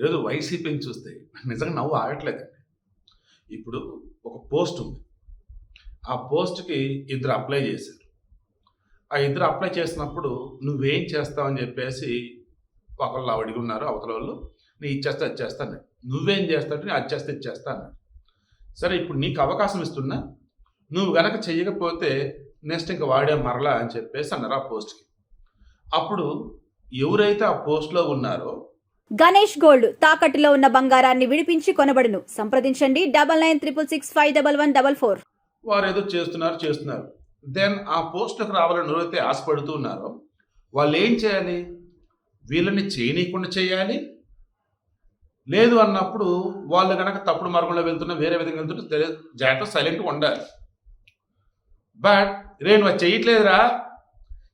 ఈరోజు వైసీపీని చూస్తే నిజంగా నవ్వు ఆగట్లేదండి. ఇప్పుడు ఒక పోస్ట్ ఉంది. ఆ పోస్ట్కి ఇద్దరు అప్లై చేశారు. ఆ ఇద్దరు అప్లై చేసినప్పుడు నువ్వేం చేస్తావని చెప్పేసి ఒకళ్ళు అడిగి ఉన్నారు అవతల వాళ్ళు. నీ ఇచ్చేస్తే అది చేస్తాను నువ్వేం చేస్తావు నేను అది చేస్తే ఇచ్చేస్తాను సరే ఇప్పుడు నీకు అవకాశం ఇస్తున్నా. నువ్వు గనక చెయ్యకపోతే నెక్స్ట్ ఇంకా వాడే మరలా అని చెప్పేసి అన్నారు ఆ పోస్ట్కి. అప్పుడు ఎవరైతే ఆ పోస్ట్లో ఉన్నారో గణేష్ గోల్డ్ తాకట్టులో ఉన్న బంగారాన్ని విడిపించి కొనబడును. సంప్రదించండి. Double nine triple six five double one double four. వారు ఏదో చేస్తున్నారు చేస్తున్నారు. దెన్ ఆ పోస్టుకు రావాలని ఎవరైతే ఆశపడుతూ ఉన్నారో వాళ్ళు ఏం చేయాలి? వీళ్ళని చేయనీయకుండా చేయాలి. లేదు అన్నప్పుడు వాళ్ళు కనుక తప్పుడు మార్గంలో వెళ్తున్నా వేరే విధంగా వెళ్తుంటే తెలి- జాగ్రత్త సైలెంట్గా ఉండాలి. బట్ రేణు చేయట్లేదురా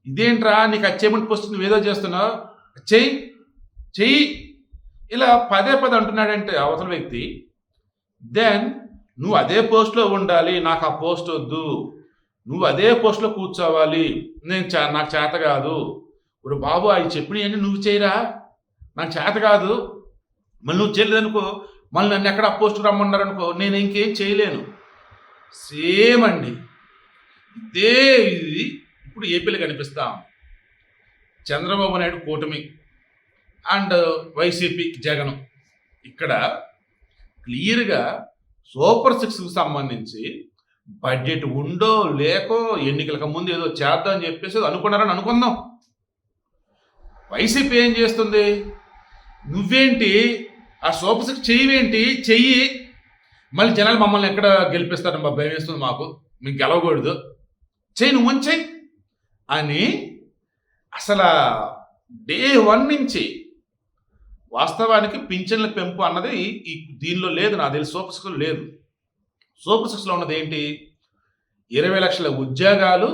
ఇదేంట్రా నీకు అచ్చేమెంట్ పోస్ట్ నువ్వేదో చేస్తున్నావు. చెయ్యి. చెయ్యి. ఇలా పదే పదే అంటున్నాడంటే అవతల వ్యక్తి దెన్ నువ్వు అదే పోస్ట్లో ఉండాలి నాకు ఆ పోస్ట్ వద్దు. నువ్వు అదే పోస్ట్లో కూర్చోవాలి. నేను చా నాకు చేత కాదు. ఇప్పుడు బాబు అవి చెప్పినవన్నీ నువ్వు చేయరా? నాకు చేత కాదు. మళ్ళీ నువ్వు చేయలేదనుకో మళ్ళీ నన్ను ఎక్కడ పోస్ట్ రమ్మన్నారనుకో నేను ఇంకేం చేయలేను. సేమ్ అండి. ఇదే ఇది. ఇప్పుడు ఏపీలో కనిపిస్తాం. చంద్రబాబు నాయుడు కూటమి. And YCP Jagan. ఇక్కడ క్లియర్గా సూపర్ సిక్స్కి సంబంధించి బడ్జెట్ ఉందో లేకో ఎన్నికలకు ముందు ఏదో చేద్దాం అని చెప్పేసి అనుకున్నారని అనుకుందాం. వైసీపీ ఏం చేస్తుంది? నువ్వేంటి? ఆ సూపర్ సిక్స్ చెయ్యేంటి చెయ్యి. మళ్ళీ జనాలు మమ్మల్ని ఎక్కడ గెలిపిస్తారని మా భయం వేస్తుంది మాకు. మీకు గెలవకూడదు. చెయ్యి నువ్వు చెయ్యి. అని అసలు డే వన్ నుంచి వాస్తవానికి పింఛన్ల పెంపు అన్నది ఈ దీనిలో లేదు నాకు తెలిసి సూపర్ సిక్స్లో లేదు. సూపర్ సిక్స్లో ఉన్నది ఏంటి? ఇరవై లక్షల ఉద్యోగాలు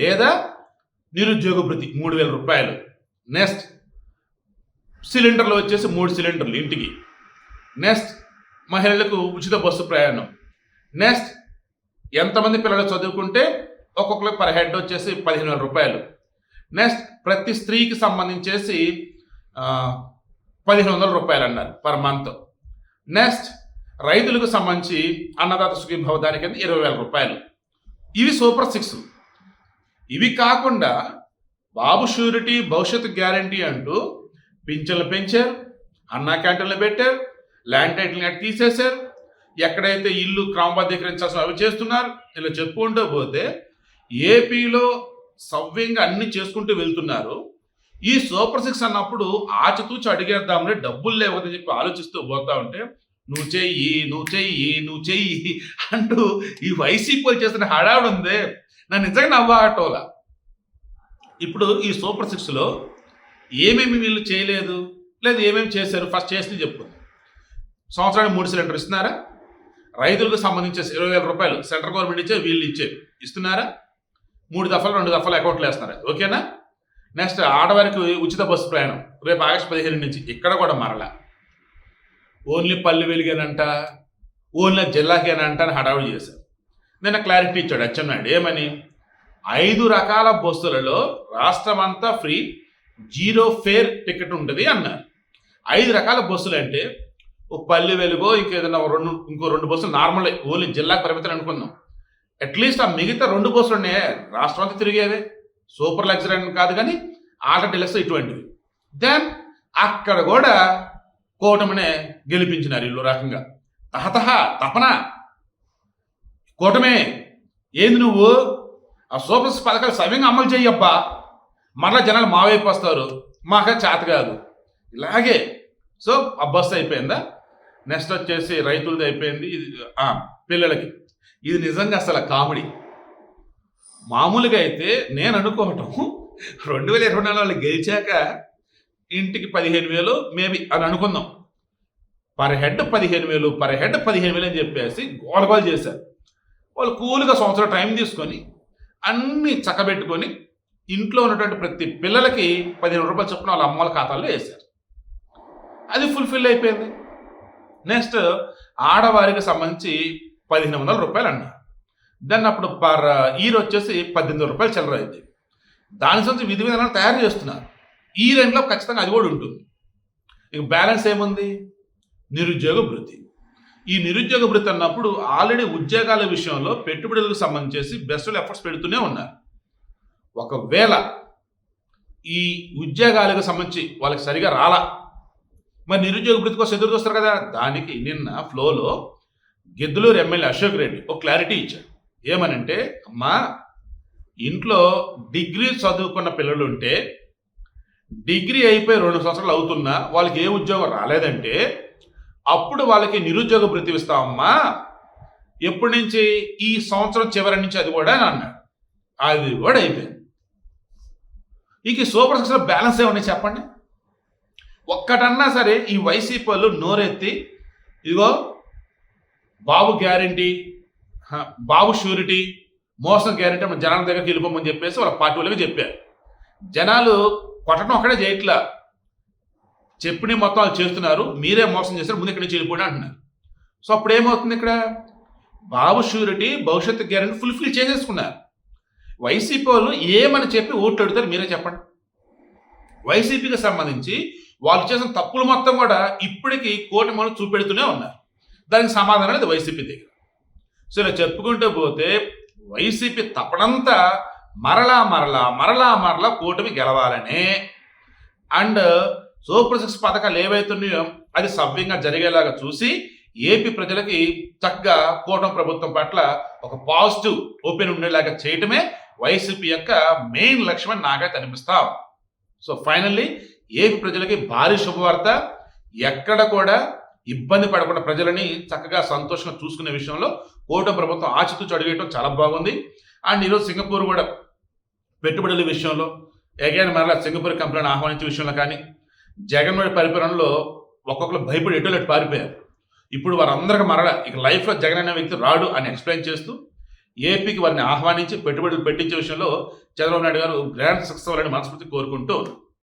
లేదా నిరుద్యోగ భృతి మూడు వేల రూపాయలు. నెక్స్ట్ సిలిండర్లు వచ్చేసి మూడు సిలిండర్లు ఇంటికి. నెక్స్ట్ మహిళలకు ఉచిత బస్సు ప్రయాణం. నెక్స్ట్ ఎంతమంది పిల్లలు చదువుకుంటే ఒక్కొక్కరికి పర్ హెడ్ వచ్చేసి పదిహేను వేల రూపాయలు. నెక్స్ట్ ప్రతి స్త్రీకి సంబంధించేసి పదిహేను వందల రూపాయలు అన్నారు పర్ మంత్ నెక్స్ట్ రైతులకు సంబంధించి అన్నదాత సుఖీభావ దాని కింద ఇరవై వేల రూపాయలు. ఇవి సూపర్ సిక్స్ ఇవి కాకుండా బాబు షూరిటీ భవిష్యత్తు గ్యారంటీ అంటూ పింఛన్లు పెంచారు అన్నా క్యాంటీన్లు పెట్టారు ల్యాండ్ టైటిల్ నెట్ తీసేశారు. ఎక్కడైతే ఇల్లు క్రమబద్ధీకరించాల్సిన అవి చేస్తున్నారు ఇలా చెప్పుకుంటూ పోతే ఏపీలో సవ్యంగా అన్ని చేసుకుంటూ వెళ్తున్నారు. ఈ సూపర్ సిక్స్ అన్నప్పుడు ఆచితూచి అడిగేద్దాంలే డబ్బులు లేవని చెప్పి ఆలోచిస్తూ పోతా ఉంటే నువ్వు చెయ్యి నువ్వు చెయ్యి నువ్వు చెయ్యి అంటూ ఈ వైసీపీ చేస్తున్న హడావుడు ఉంది. నా నిజంగా నవ్వాటోలా. ఇప్పుడు ఈ సూపర్ సిక్స్లో ఏమేమి వీళ్ళు చేయలేదు లేదు ఏమేమి చేశారు ఫస్ట్ చేసి చెప్పు. సంవత్సరానికి మూడు సిలిండర్ ఇస్తున్నారా? రైతులకు సంబంధించి ఇరవై వేల రూపాయలు సెంట్రల్ గవర్నమెంట్ ఇచ్చే వీళ్ళు ఇచ్చే ఇస్తున్నారా? మూడు దఫలు రెండు దఫలు అకౌంట్లు వేస్తున్నారా? ఓకేనా? నెక్స్ట్ ఆడవారికి ఉచిత బస్సు ప్రయాణం. రేపు ఆగస్టు పదిహేను నుంచి ఇక్కడ కూడా మరలా. ఓన్లీ పల్లె వెలిగానంట ఓన్లీ జిల్లాకేనంట అని హడావుడి చేశారు. నిన్న క్లారిటీ ఇచ్చాడు అచ్చెన్నాయుడు ఏమని? ఐదు రకాల బస్సులలో రాష్ట్రం అంతా ఫ్రీ జీరో ఫేర్ టికెట్ ఉంటుంది అన్నారు. ఐదు రకాల బస్సులు అంటే ఒక పల్లె వెలుగో ఇంకేదైనా రెండు ఇంకో రెండు బస్సులు నార్మల్ ఓన్లీ జిల్లాకు పరిమితం అనుకుందాం. అట్లీస్ట్ ఆ మిగతా రెండు బస్సులు ఉన్నాయి? రాష్ట్రం అంతా తిరిగేవే సూపర్ లగ్జరీ అని కాదు కానీ ఆల్టో డెలక్స్ ఇటువంటివి. దెన్ అక్కడ కూడా కూటమినే గెలిపించినారు ఇల్లు రకంగా. తహతహ తపన. కూటమే ఏంది నువ్వు? ఆ సూపర్ పథకాలు సవ్యంగా అమలు చేయబ్బా. మరలా జనాలు మా వైపు వస్తారు. మాక చేత కాదు. ఇలాగే. సో ఆ బస్సు అయిపోయిందా? నెక్స్ట్ వచ్చేసి రైతులది అయిపోయింది. ఇది పిల్లలకి. ఇది నిజంగా అసలు కామెడీ. మామూలుగా అయితే నేను అనుకోవటం రెండు వేల ఇరవై నాలుగు వాళ్ళు గెలిచాక ఇంటికి పదిహేను వేలు మేబీ అని అనుకుందాం. పర్ హెడ్ పదిహేను వేలు పర్ హెడ్ పదిహేను వేలు అని చెప్పేసి గోలగోలు చేశారు. వాళ్ళు కూల్గా సంవత్సరం టైం తీసుకొని అన్నీ చక్కబెట్టుకొని ఇంట్లో ఉన్నటువంటి ప్రతి పిల్లలకి పదిహేను రూపాయలు చొప్పున వాళ్ళ అమ్మాల ఖాతాల్లో వేశారు. అది ఫుల్ఫిల్ అయిపోయింది. నెక్స్ట్ ఆడవారికి సంబంధించి పదిహేను వందల రూపాయలు అన్నారు. దాన్ని అప్పుడు పర్ ఈర్ uh, వచ్చేసి పద్దెనిమిది రూపాయలు చిల్లర అయింది. దాని సంబంధించి విధి విధానాలు తయారు చేస్తున్నారు. ఈ రెండులో ఖచ్చితంగా అది కూడా ఉంటుంది. ఇక బ్యాలెన్స్ ఏముంది? నిరుద్యోగ వృత్తి ఈ నిరుద్యోగ వృత్తి అన్నప్పుడు ఆల్రెడీ ఉద్యోగాల విషయంలో పెట్టుబడులకు సంబంధించి బెస్ట్ ఎఫర్ట్స్ పెడుతూనే ఉన్నారు. ఒకవేళ ఈ ఉద్యోగాలకు సంబంధించి వాళ్ళకి సరిగా రాలా. మరి నిరుద్యోగ వృత్తి కోసం ఎదురు చూస్తారు కదా? దానికి నిన్న ఫ్లోలో గిద్దలూరు ఎమ్మెల్యే అశోక్ రెడ్డి ఒక క్లారిటీ ఇచ్చాడు. ఏమనంటే అమ్మా ఇంట్లో డిగ్రీ చదువుకున్న పిల్లలు ఉంటే డిగ్రీ అయిపోయి రెండు సంవత్సరాలు అవుతున్నా వాళ్ళకి ఏ ఉద్యోగం రాలేదంటే అప్పుడు వాళ్ళకి నిరుద్యోగ భృతి ఇస్తామమ్మా ఎప్పటి నుంచి? ఈ సంవత్సరం చివరి నుంచి అది కూడా అన్నాడు. అది కూడా అయిపోయింది. ఇక సూపర్ సిక్స్లో బ్యాలెన్స్ ఏమన్నా చెప్పండి? ఒక్కటన్నా సరే ఈ వైసీపీ వాళ్ళు నోరెత్తి ఇదిగో బాబు గ్యారంటీ బాబు షూరిటీ మోసం గ్యారెంటీ మన జనాల దగ్గరికి వెళ్ళిపోమని చెప్పేసి వాళ్ళ పార్టీ వాళ్ళకి చెప్పారు. జనాలు కొట్టడం ఒక్కడే చేయట్లా. చెప్పిన మొత్తం వాళ్ళు చేస్తున్నారు మీరే మోసం చేస్తారు ముందు ఇక్కడ నుంచి వెళ్ళిపోండి అంటున్నారు. సో అప్పుడు ఏమవుతుంది ఇక్కడ? బాబు షూరిటీ భవిష్యత్తు గ్యారెంటీ ఫుల్ఫిల్ చేసేసుకున్నారు. వైసీపీ వాళ్ళు ఏమని చెప్పి ఓట్లు అడుగుతారు మీరే చెప్పండి. వైసీపీకి సంబంధించి వాళ్ళు చేసిన తప్పులు మొత్తం కూడా ఇప్పటికీ కూటమిలో చూపెడుతూనే ఉన్నారు. దానికి సమాధానం అనేది వైసీపీ దగ్గర. సో ఇలా చెప్పుకుంటూ పోతే వైసీపీ తపనంతా మరలా మరలా మరలా మరలా కూటమి గెలవాలని. అండ్ సూపర్ సిక్స్ పథకాలు ఏవైతున్నాయో అది సవ్యంగా జరిగేలాగా చూసి ఏపీ ప్రజలకి చక్కగా కూటమి ప్రభుత్వం పట్ల ఒక పాజిటివ్ ఓపెన్ ఉండేలాగా చేయటమే వైసీపీ యొక్క మెయిన్ లక్ష్యం నాకైతే అనిపిస్తాం సో ఫైనల్లీ ఏపీ ప్రజలకి భారీ శుభవార్త. ఎక్కడ కూడా ఇబ్బంది పడకుండా ప్రజలని చక్కగా సంతోషంగా చూసుకునే విషయంలో కూటమి ప్రభుత్వం ఆచితూచి అడిగేయటం చాలా బాగుంది. అండ్ ఈరోజు సింగపూర్ కూడా పెట్టుబడుల విషయంలో ఎగైన్ మరలా సింగపూర్ కంపెనీని ఆహ్వానించే విషయంలో కానీ జగన్మోహన్ పరిపాలనలో ఒక్కొక్కరు భయపడి ఎటు పారిపోయారు. ఇప్పుడు వారందరికీ మరల ఇక లైఫ్లో జగన్ అనే వ్యక్తి రాడు అని ఎక్స్ప్లెయిన్ చేస్తూ ఏపీకి వారిని ఆహ్వానించి పెట్టుబడులు పెట్టించే విషయంలో చంద్రబాబు నాయుడు గారు గ్రాండ్ సక్సెస్ అవ్వాలని మనస్ఫూర్తి కోరుకుంటూ